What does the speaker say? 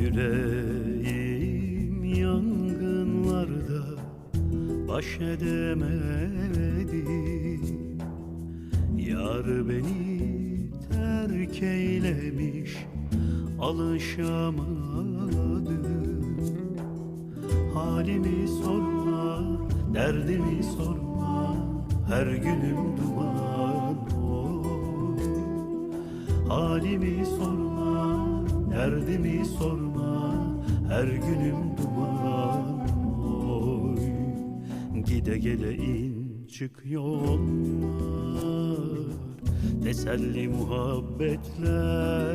Yüreğim yangınlarda baş edemedi. Yar beni terk eylemiş alışamadım Halimi sorma, derdimi sorma Her günüm duman oy Halimi sorma, derdimi sorma Her günüm duman oy. Gide gele in çık yollar Teselli muhabbetler